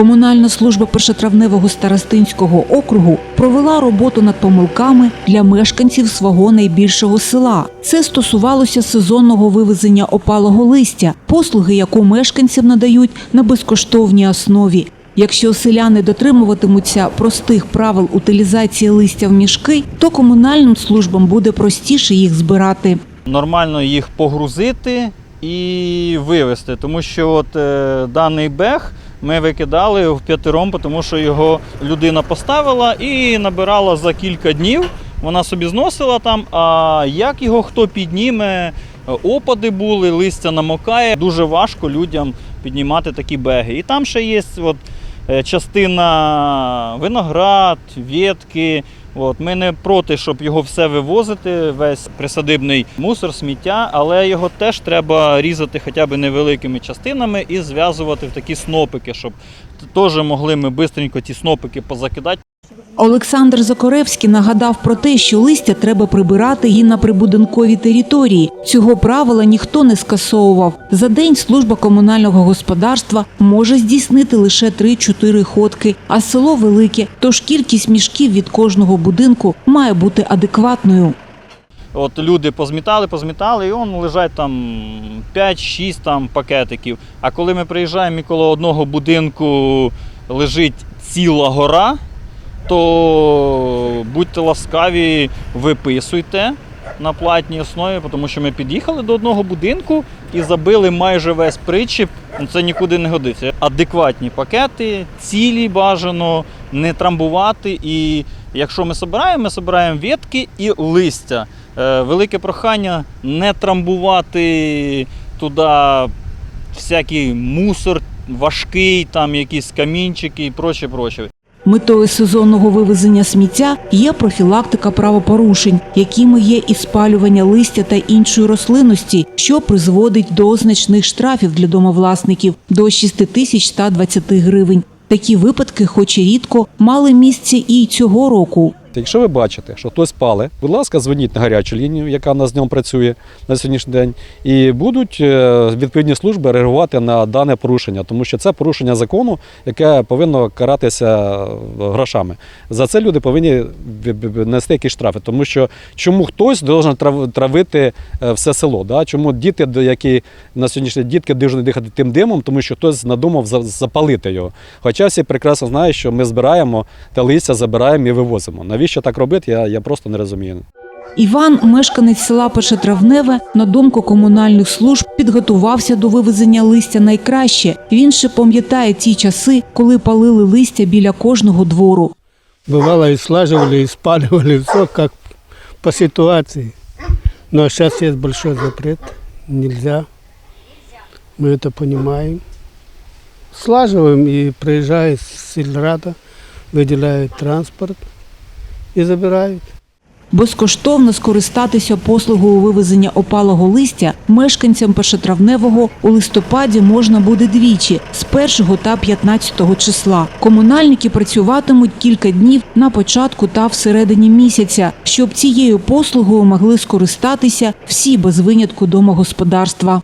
Комунальна служба першотравневого старостинського округу провела роботу над помилками для мешканців свого найбільшого села. Це стосувалося сезонного вивезення опалого листя, послуги, яку мешканцям надають на безкоштовній основі. Якщо селяни дотримуватимуться простих правил утилізації листя в мішки, то комунальним службам буде простіше їх збирати. нормально їх погрузити і вивезти. Тому що от, е, даний бег ми викидали в п'ятером, тому що його людина поставила і набирала за кілька днів. Вона собі зносила там. А як його хто підніме, опади були, листя намокає. Дуже важко людям піднімати такі беги. І там ще є от, частина виноград, ветки. От, ми не проти, щоб його все вивозити, весь присадибний мусор, сміття, але його теж треба різати хоча б невеликими частинами і зв'язувати в такі снопики, щоб теж могли ми швидко ті снопики позакидати. Олександр Закоревський нагадав про те, що листя треба прибирати і на прибудинковій території. Цього правила ніхто не скасовував. За день служба комунального господарства може здійснити лише 3-4 ходки, а село велике, тож кількість мішків від кожного будинку має бути адекватною. От люди позмітали, позмітали, і он лежать там 5-6 там пакетиків. А коли ми приїжджаємо і коло одного будинку лежить ціла гора, то будьте ласкаві, виписуйте на платній основі, тому що ми під'їхали до одного будинку і забили майже весь причіп. Ну, Це нікуди не годиться. Адекватні пакети, цілі бажано, не трамбувати. І якщо ми збираємо, ми збираємо ветки і листя. Е, Велике прохання не трамбувати туди всякий мусор важкий, там якісь камінчики і проче, проче. Метою сезонного вивезення сміття є профілактика правопорушень, якими є і спалювання листя та іншої рослинності, що призводить до значних штрафів для домовласників до 6120 гривень. Такі випадки, хоч і рідко, мали місце і цього року. Якщо ви бачите, що хтось пале, будь ласка, дзвоніть на гарячу лінію, яка на з днем працює на сьогоднішній день, і будуть е, відповідні служби реагувати на дане порушення, тому що це порушення закону, яке повинно каратися е, грошами. За це люди повинні нести якісь штрафи, тому що чому хтось трав- травити е, все село? Да? Чому діти, які на сьогоднішній день дітки повинні дихати тим димом, тому що хтось надумав запалити його. Хоча всі прекрасно знають, що ми збираємо те листя, забираємо і вивозимо Навіщо так робити, я, я просто не розумію. Іван, мешканець села Першотравневе, на думку комунальних служб, підготувався до вивезення листя найкраще. Він ще пам'ятає ті часи, коли палили листя біля кожного двору. Бывало и слаживали, и спаливали, все как по ситуации. Но сейчас есть большой запрет, нельзя. Мы это понимаем. Слаживаем и приезжает с сельрада, выделяют транспорт и забирают. Безкоштовно скористатися послугою вивезення опалого листя мешканцям першотравневого у листопаді можна буде двічі з 1 та 15 числа. Комунальники працюватимуть кілька днів на початку та всередині місяця, щоб цією послугою могли скористатися всі без винятку домогосподарства.